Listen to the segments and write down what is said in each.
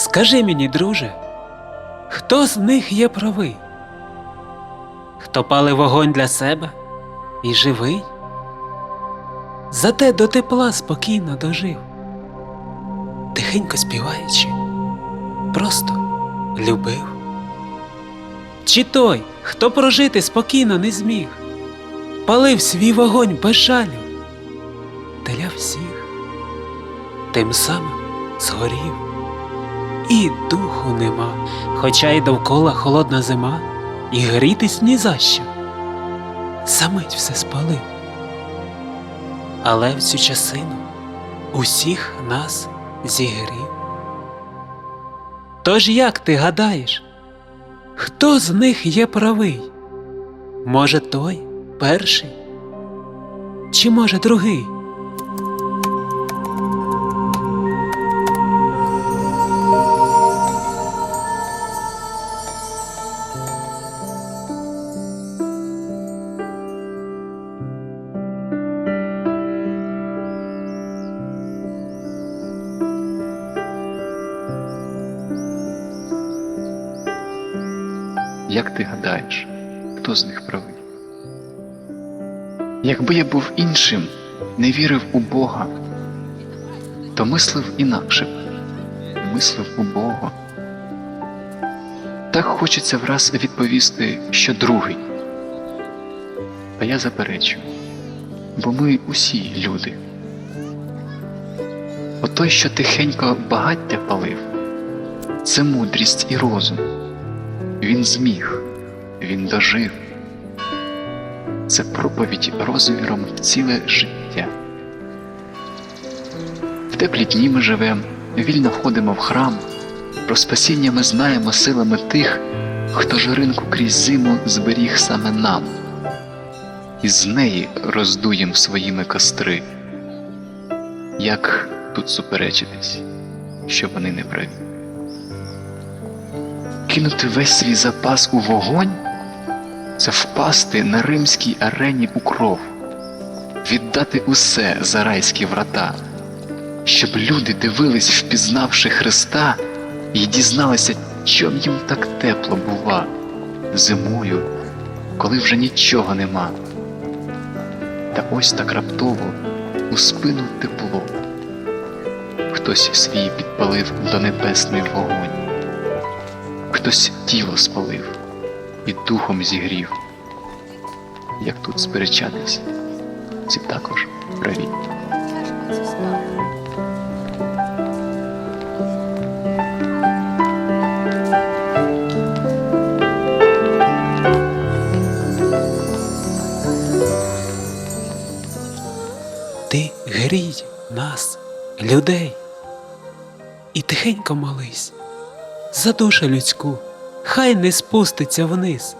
Скажи мені, друже, хто з них є правий? Хто палив вогонь для себе і живий? Зате до тепла спокійно дожив, тихенько співаючи, просто любив. Чи той, хто прожити спокійно не зміг, палив свій вогонь без жалю для всіх, тим самим згорів, і духу нема, хоча й довкола холодна зима, і грітись ні за що. Самить все спалив. Але в цю часину усіх нас зігрів. Тож як ти гадаєш, хто з них є правий? Може, той перший? Чи може другий? Як ти гадаєш, хто з них правий? Якби я був іншим, не вірив у Бога, то мислив інакше мислив у Бога. Так хочеться враз відповісти, що другий. А я заперечую, бо ми усі люди. Отой, що тихенько багаття палив, це мудрість і розум. Він зміг, він дожив. Це проповідь розміром в ціле життя. В теплі дні ми живем, вільно ходимо в храм, про спасіння ми знаємо силами тих, хто жиринку крізь зиму зберіг саме нам, і з неї роздуєм своїми костри. Як тут суперечитись, що вони не праві? Кинути весь свій запас у вогонь це впасти на римській арені у кров, віддати усе за райські врата, щоб люди дивились, впізнавши Христа, і дізналися, чом їм так тепло бува зимою, коли вже нічого нема. Та ось так раптово у спину тепло. Хтось свій підпалив до небесний вогонь хтось тіло спалив і духом зігрів. Як тут сперечатись, ці також праві. Ти грій нас, людей, і тихенько молись за душу людську, хай не спуститься вниз,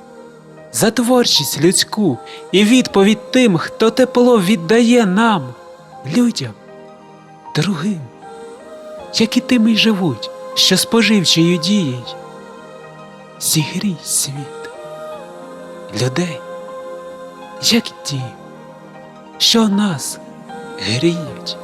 за творчість людську і відповідь тим, хто тепло віддає нам, людям, другим, які тим і живуть, що споживчою дією. Зігрій світ, людей, як ті, що нас гріють.